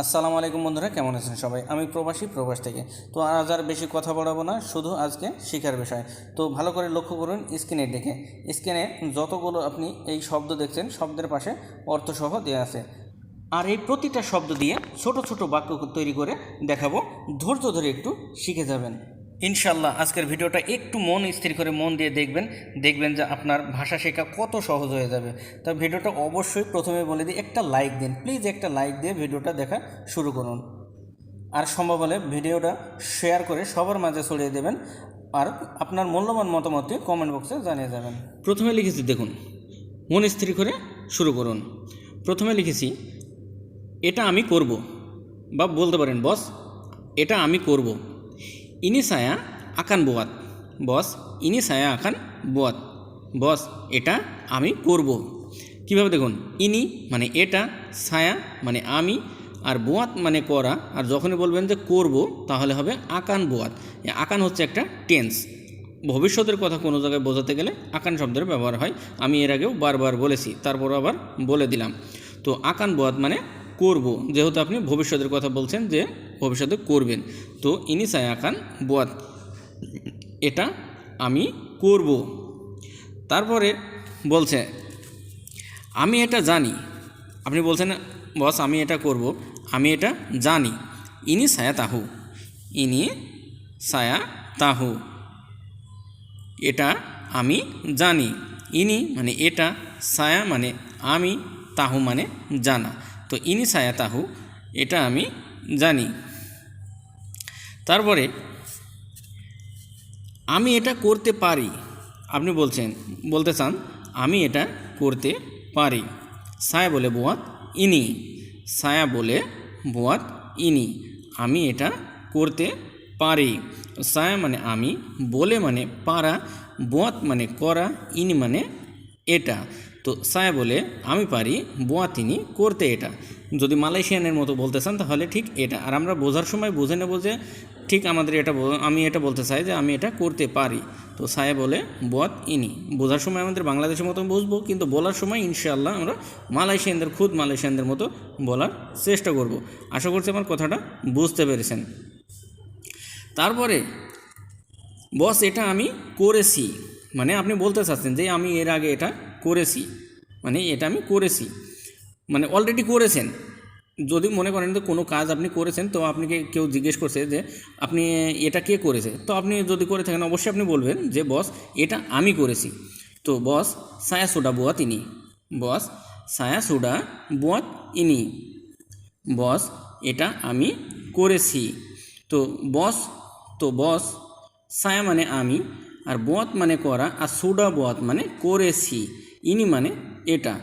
আসসালামু আলাইকুম বন্ধুরা, কেমন আছেন সবাই? আমি প্রবাসী, প্রবাস থেকে। তো আজ আর বেশি কথা বলাবো না, শুধু আজকে শিখার বিষয়। তো ভালো করে লক্ষ্য করুন স্ক্রিনের দিকে। স্ক্রিনে যতগুলো আপনি এই শব্দ দেখছেন, শব্দের পাশে অর্থসহ দেওয়া আছে। আর এই প্রতিটা শব্দ দিয়ে ছোট ছোট বাক্য তৈরি করে দেখাবো। ধৈর্য ধরে একটু শিখে যাবেন। ইনশাল্লাহ আজকের ভিডিওটা একটু মন স্থির করে মন দিয়ে দেখবেন দেখবেন যে আপনার ভাষা শেখা কত সহজ হয়ে যাবে। তো ভিডিওটা অবশ্যই প্রথমে বলে দিই, একটা লাইক দিন প্লিজ একটা লাইক দিয়ে ভিডিওটা দেখা শুরু করুন। আর সম্ভব হলে ভিডিওটা শেয়ার করে সবার মাঝে ছড়িয়ে দেবেন, আর আপনার মূল্যবান মতামতটি কমেন্ট বক্সে জানিয়ে যাবেন। প্রথমে লিখেছি, দেখুন, মন স্থির করে শুরু করুন। প্রথমে লিখেছি, এটা আমি করব বা বলতে পারেন, বস, এটা আমি করব। ইনি সায়া আকান বোয়াত বস ইনি সায়া আকান বোয়াত বস এটা আমি করব। কীভাবে দেখুন? ইনি মানে এটা ছায়া মানে আমি, আর বোয়াত মানে করা, আর যখনই বলবেন যে করব, তাহলে হবে আকান বোয়াত আকান হচ্ছে একটা টেন্স ভবিষ্যতের কথা কোনো জায়গায় বোঝাতে গেলে আকান শব্দের ব্যবহার হয়। আমি এর আগেও বারবার বলেছি তারপর আবার বলে দিলাম। তো আকান বোয়াত মানে করব। যেহেতু আপনি ভবিষ্যতের কথা বলছেন যে ভবিষ্যতে করবেন। তো ইনি সায় আকান বোয়াত এটা আমি করব। তারপরে বলছে, আমি এটা জানি। আপনি বলছেন, বস, আমি এটা করব। আমি এটা জানি। ইনি সায়া তাহু ইনি সায়া তাহু এটা আমি জানি। ইনি মানে এটা, সায়া মানে আমি, তাহু মানে জানা। তো ইনি সায়া তাহু এটা আমি জানি। তারপরে, আমি এটা করতে পারি। আপনি বলছেন, বলতে চান, আমি এটা করতে পারি। সায়া বলে বোয়াত ইনি। সায়া বলে বোয়াত ইনি। আমি এটা করতে পারি। সায়া মানে আমি, বলে মানে পারা, বোয়াত মানে করা, ইনি মানে এটা। তো সায়া বলে, আমি পারি, বোয়া তিনি, করতে এটা। যদি মালয়েশিয়ানের মতো বলতে চান, তাহলে ঠিক এটা। আর আমরা বোঝার সময় বুঝে নেব যে ঠিক আমাদের এটা আমি এটা বলতে চাই যে আমি এটা করতে পারি। তো সায়া বলে, বোয়াত ইনি। বোঝার সময় আমাদের বাংলাদেশের মতো বুঝব, কিন্তু বলার সময় ইনশাআল্লাহ আমরা মালয়েশিয়ানদের, খুদ মালয়েশিয়ানদের মতো বলার চেষ্টা করব। আশা করছি আমার কথাটা বুঝতে পেরেছেন। তারপরে, বস, এটা আমি করেছি। মানে আপনি বলতে চাচ্ছেন যে আমি এর আগে এটা করেছি মানে এটা আমি করেছি। মানে অলরেডি করেছেন। যদি মনে করেন যে কোনো কাজ আপনি করেছেন, তো আপনাকে কেউ জিজ্ঞেস করছে যে আপনি এটা কে করেছে? তো আপনি যদি করে থাকেন, অবশ্যই আপনি বলবেন যে, বস, এটা আমি করেছি। তো বস, সায়া সোডা বুয়াত ইনি বস, সায়া সোডা বুয়াত ইনি। বস, এটা আমি করেছি। তো বস তো বস, সায়া মানে আমি, আর বোয়াত মানে করা, আর সুডা বোয়াত মানে করেছি। ইনি মানে এটা।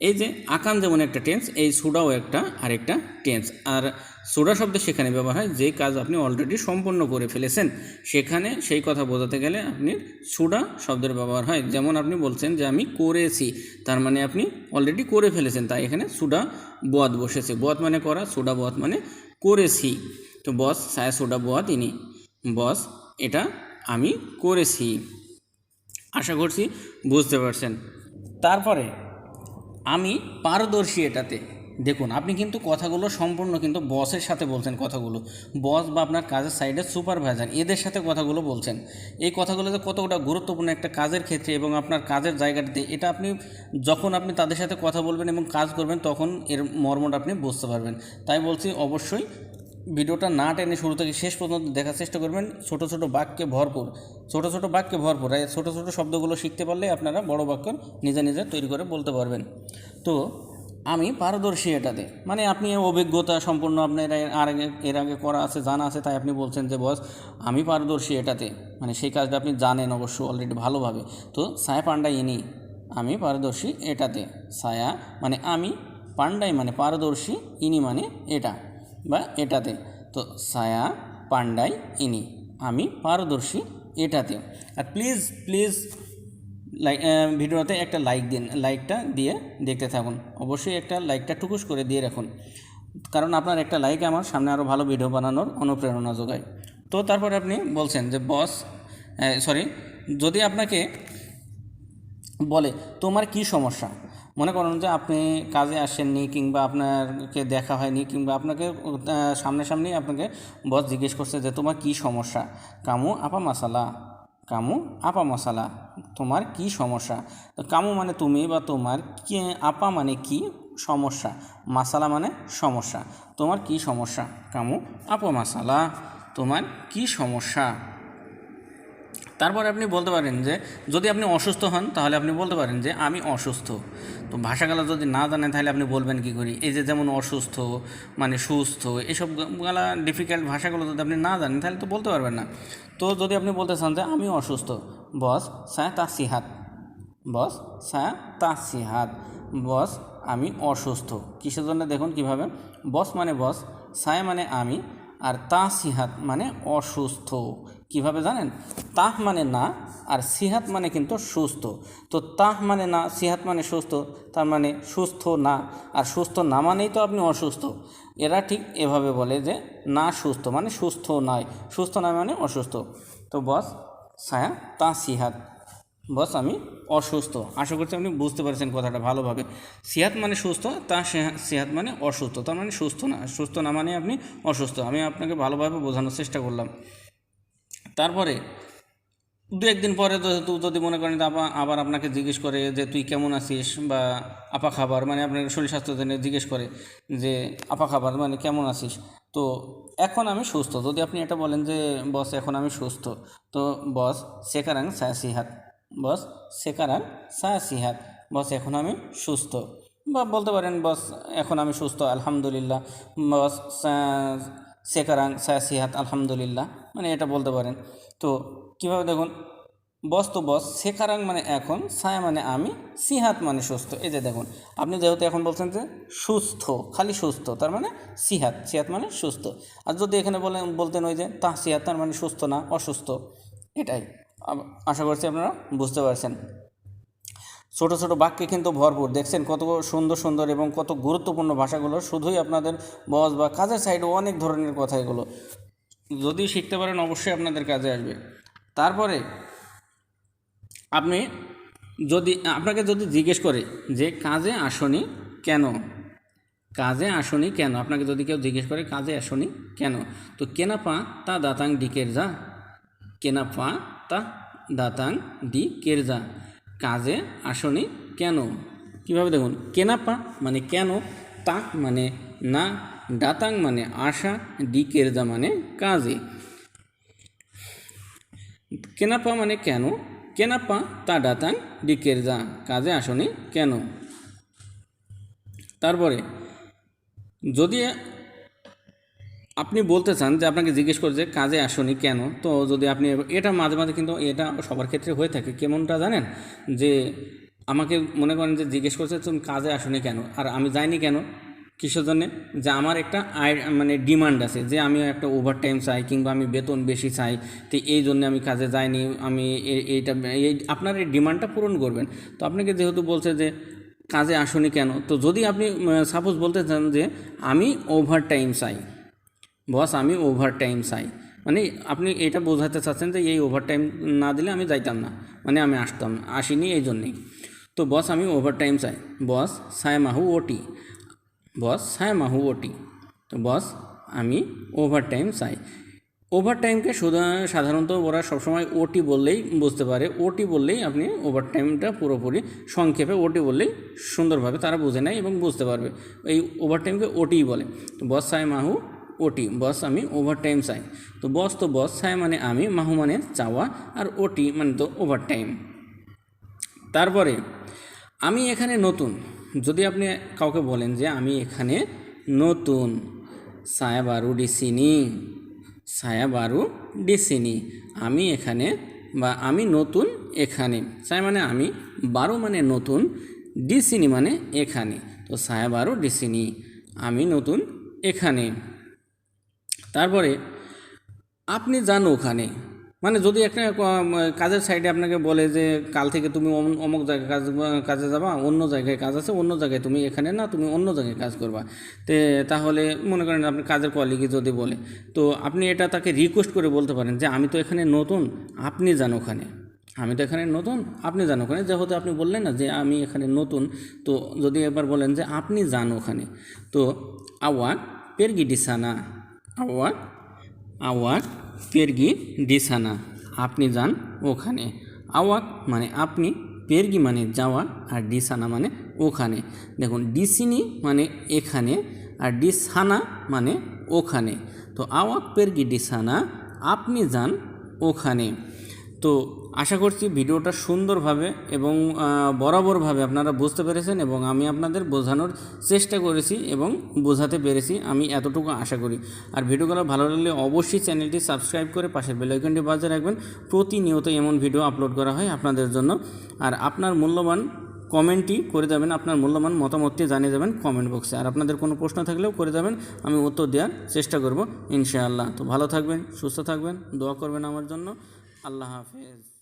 এই যে আকান যেমন একটা টেন্স এই সুডাও একটা আরেকটা টেন্স আর সুডা শব্দ সেখানে ব্যবহার হয়, যে কাজ আপনি অলরেডি সম্পন্ন করে ফেলেছেন, সেখানে সেই কথা বোঝাতে গেলে আপনি সুডা শব্দের ব্যবহার হয়। যেমন আপনি বলছেন যে আমি করেছি, তার মানে আপনি অলরেডি করে ফেলেছেন, তাই এখানে সুডা বোয়াত বসেছে। বোয়াত মানে করা সুডা বোয়াত মানে করেছি। তো বস, সায়া সুডা বোয়াত ইনি। বস, এটা আমি করেছি। আশা করছি বুঝতে পারছেন। তারপরে আমি পারদর্শী এটাতে। দেখুন, আপনি কিন্তু কথাগুলো সম্পূর্ণ কিন্তু বসের সাথে বলছেন কথাগুলো। বস বা আপনার কাজের সাইডে সুপারভাইজার এদের সাথে কথাগুলো বলছেন। এই কথাগুলো যে কতটা গুরুত্বপূর্ণ একটা কাজের ক্ষেত্রে এবং আপনার কাজের জায়গাটিতে, এটা আপনি যখন আপনি তাদের সাথে কথা বলবেন এবং কাজ করবেন, তখন এর মর্মটা আপনি বুঝতে পারবেন। তাই বলছি, অবশ্যই ভিডিওটা না টেনে শুরু থেকে শেষ পর্যন্ত দেখার চেষ্টা করবেন। ছোট ছোট বাক্যে ভরপুর। ছোট ছোট বাক্যে ভরপুর। এই ছোট ছোট শব্দগুলো শিখতে পারলে আপনারা বড় বাক্য নিজে নিজে তৈরি করে বলতে পারবেন। তো আমি পারদর্শী এটাতে। মানে আপনি অভিজ্ঞতা সম্পূর্ণ আপনার আর আগে এর আগে করা আছে, জানা আছে, তাই আপনি বলছেন যে, বস, আমি পারদর্শী এটাতে। মানে সেই কাজটা আপনি জানেন অবশ্য অলরেডি ভালোভাবে। তো সায়া পান্ডা ইনি, আমি পারদর্শী এটাতে। সায়া মানে আমি, পান্ডাই মানে পারদর্শী, ইনি মানে এটা। বা এটাতে। তো সায়া পান্ডাই ইনি। আমি পারদর্শী এটাতে। আর প্লিজ প্লিজ লাইক ভিডিওতে একটা লাইক দিন লাইকটা দিয়ে দেখতে থাকুন। অবশ্যই একটা লাইকটা টুকুস করে দিয়ে রাখুন। কারণ আপনার একটা লাইক আমার সামনে আরও ভালো ভিডিও বানানোর অনুপ্রেরণা যোগায়। তো তারপরে আপনি বলছেন যে বস সরি যদি আপনাকে বলে, তোমার কি সমস্যা? মনে করুন যে আপনি কাজে আসেননি কিংবা আপনাকে দেখা হয়নি কিংবা আপনাকে সামনাসামনি আপনাকে বস জিজ্ঞেস করছে যে তোমার কি সমস্যা? কামু আপা মাসালা। কামু আপা মশালা তোমার কি সমস্যা? তো কামু মানে তুমি বা তোমার কি, আপা মানে কি সমস্যা? মাসালা মানে সমস্যা। তোমার কি সমস্যা? কামু আপা মাসালা। তোমার কি সমস্যা? তারপরে আপনি বলতে পারেন যে, যদি আপনি অসুস্থ হন, তাহলে আপনি বলতে পারেন যে, আমি অসুস্থ। তো ভাষাগুলো যদি না জানেন, তাহলে আপনি বলবেন কি করি? এই যে যেমন অসুস্থ মানে সুস্থ, এসব গালা ডিফিকাল্ট ভাষাগুলো যদি আপনি না জানেন, তাহলে তো বলতে পারবেন না। তো যদি আপনি বলতে চান যে, আমি অসুস্থ। বস, সায়া তা সিহাত। বস, সায়া তা সিহাত। বস, আমি অসুস্থ। কিসের জন্য দেখুন কীভাবে? বস মানে বস, সায়া মানে আমি আর তা সিহাত মানে অসুস্থ। কীভাবে জানেন? তাহ মানে না আর সিহাত মানে কিন্তু সুস্থ। তো তাহ মানে না, সিহাত মানে সুস্থ, তার মানে সুস্থ না। আর সুস্থ না মানেই তো আপনি অসুস্থ। এরা ঠিক এভাবে বলে যে না সুস্থ মানে সুস্থ নয় সুস্থ নয় মানে অসুস্থ। তো বস ছায়া তা সিহাত। বস, আমি অসুস্থ। আশা করছি আপনি বুঝতে পারছেন কথাটা ভালোভাবে। সিহাত মানে সুস্থ, তা সেহা- সিহাত মানে অসুস্থ। তার মানে সুস্থ না সুস্থ না মানে আপনি অসুস্থ। আমি আপনাকে ভালোভাবে বোঝানোর চেষ্টা করলাম। তারপরে, দু একদিন পরে তো যদি মনে করেন আপা, আবার আপনাকে জিজ্ঞেস করে যে, তুই কেমন আছিস? বা, আপা খাবার? মানে আপনার শরীর স্বাস্থ্য জেনে জিজ্ঞেস করে যে, আপা খাবার? মানে কেমন আছিস? তো এখন আমি সুস্থ। যদি আপনি এটা বলেন যে, বস, এখন আমি সুস্থ। তো বস, সেকারাং সায়াসিহাত বস সেকারাং সায়াসিহাত বস, এখন আমি সুস্থ। বা, বলতে পারেন, বস, এখন আমি সুস্থ, আলহামদুলিল্লাহ। বস সেকারাং সায়াসিহাত আলহামদুলিল্লাহ। মানে এটা বলতে পারেন। তো, কীভাবে দেখুন? বস তো বস সেকারাং মানে এখন? ছায়া মানে আমি, সিহাত মানে সুস্থ। এই যে দেখুন, আপনি যেহেতু এখন বলছেন যে সুস্থ, খালি সুস্থ, তার মানে সিহাত সিহাত মানে সুস্থ। আর যদি এখানে বলেন, বলতেন ওই যে তা সিহাত তার মানে সুস্থ না, অসুস্থ। এটাই। আশা করছি আপনারা বুঝতে পারছেন। ছোট ছোট বাক্যে কিন্তু ভরপুর। দেখছেন কত সুন্দর সুন্দর এবং কত গুরুত্বপূর্ণ ভাষাগুলো। শুধুই আপনাদের বস বা কাজের সাইডে অনেক ধরনের কথা এগুলো। যদি শিখতে পারেন, অবশ্যই আপনাদের কাজে আসবে। তারপরে আপনি যদি, আপনাকে যদি জিজ্ঞেস করে যে, কাজে আসনি কেন? কাজে আসনি কেন? আপনাকে যদি কেউ জিজ্ঞেস করে, কাজে আসনি কেন? তো কেনা পা তা দাতাং ডি যা। কেনা তা দাতাং ডি কেরজা। কাজে আসনি কেন? কীভাবে দেখুন? কেনাপা মানে কেন, তা মানে না, দাতাং মানে আশা ডি কেরজা মানে কাজে। কেনাপা মানে কেন? কেনাপা তা ডাতাং ডিকের যা কাজে আসনি কেন? তারপরে, যদি আপনি বলতে চান যে আপনাকে জিজ্ঞেস করে যে কাজে আসনি কেন? তো যদি আপনি এটা মাঝে মাঝে কিন্তু এটা সবার ক্ষেত্রে হয়ে থাকে। কেমনটা জানেন? যে আমাকে মনে করেন যে জিজ্ঞেস করছে, তুমি কাজে আসনি কেন? আর আমি যাইনি কেন? কিসের জন্যে? যে আমার একটা আয় মানে ডিমান্ড আছে যে আমি একটা ওভার টাইম চাই কিংবা আমি বেতন বেশি চাই, তো এই জন্য আমি কাজে যাইনি, আমি এইটা, এই আপনার এই ডিমান্ডটা পূরণ করবেন। তো আপনাকে যেহেতু বলছে যে কাজে আসনি কেন? তো যদি আপনি সাপোজ বলতে চান যে আমি ওভার টাইম চাই বস, আমি ওভার টাইম চাই। মানে আপনি এটা বোঝাতে চাচ্ছেন যে এই ওভার টাইম না দিলে আমি যাইতাম না। মানে আমি আসতাম। আসিনি এই জন্যেই। তো বস, আমি ওভার টাইম চাই। বস সায় মাহু ওটি। বস সায় মাহু ওটি। তো বস, আমি ওভার টাইম চাই ওভার টাইমকে সাধারণত ওরা সবসময় ওটি বললেই বুঝতে পারে। ওটি বললেই আপনি ওভার টাইমটা পুরোপুরি সংক্ষেপে ওটি বললেই সুন্দরভাবে তারা বুঝে নেয় এবং বুঝতে পারবে। এই ওভার টাইমকে ওটিই বলে। তো বস সায় মাহু ওটি, বস আমি ওভার টাইম চাই। তো বস তো বস চাই মানে আমি মাহু মানে চাওয়া আর ওটি মানে তো ওভার টাইম তারপরে, আমি এখানে নতুন। যদি আপনি কাউকে বলেন যে আমি এখানে নতুন, সায়া বারু ডিসিনি, সায়া বারু ডিসিনি, আমি এখানে বা আমি নতুন এখানে। সায়া মানে আমি, বারো মানে নতুন, ডিসিনি মানে এখানে। তো সায়া বারো ডিসিনি, আমি নতুন এখানে। তারপরে আপনি যান ওখানে। মানে যদি একটা কাজের সাইডে আপনাকে বলে যে, কাল থেকে তুমি অম- অমুক জায়গায় কাজ কাজে যাবা, অন্য জায়গায় কাজ আছে, অন্য জায়গায় তুমি এখানে না, তুমি অন্য জায়গায় কাজ করবা। তে, তাহলে মনে করেন আপনি কাজের কলিগে যদি বলে, তো আপনি এটা তাকে রিকোয়েস্ট করে বলতে পারেন যে, আমি তো এখানে নতুন, আপনি যান ওখানে। আমি তো এখানে নতুন, আপনি যান ওখানে। যেহেতু আপনি বললেন না যে, আমি এখানে নতুন। তো যদি একবার বলেন যে, আপনি যান ওখানে। তো আওয়াক পেরগি ডিসানা আওয়াক আওয়াক পেরগি ডিসানা আপনি যান ওখানে। আওয়াক মানে আপনি, পেরগি মানে যাওয়া আর ডিসানা মানে ওখানে। দেখুন ডিসিনি মানে এখানে আর ডিসানা মানে ওখানে। তো আওয়াক পেরগি ডিসানা আপনি যান ওখানে। তো আশা করছি ভিডিওটা সুন্দরভাবে এবং বরাবরভাবে আপনারা বুঝতে পেরেছেন এবং আমি আপনাদের বোঝানোর চেষ্টা করেছি এবং বোঝাতে পেরেছি, আমি এতটুকু আশা করি। আর ভিডিওগুলো ভালো লাগলে অবশ্যই চ্যানেলটি সাবস্ক্রাইব করে পাশের বেলাইকনটি বাজিয়ে রাখবেন। প্রতিনিয়ত এমন ভিডিও আপলোড করা হয় আপনাদের জন্য। আর আপনার মূল্যবান কমেন্টই করে যাবেন, আপনার মূল্যবান মতামতটি জানিয়ে যাবেন কমেন্ট বক্সে। আর আপনাদের কোনো প্রশ্ন থাকলেও করে যাবেন, আমি উত্তর দেওয়ার চেষ্টা করব ইনশাআল্লাহ। তো ভালো থাকবেন, সুস্থ থাকবেন, দোয়া করবেন আমার জন্য। আল্লাহ হাফেজ।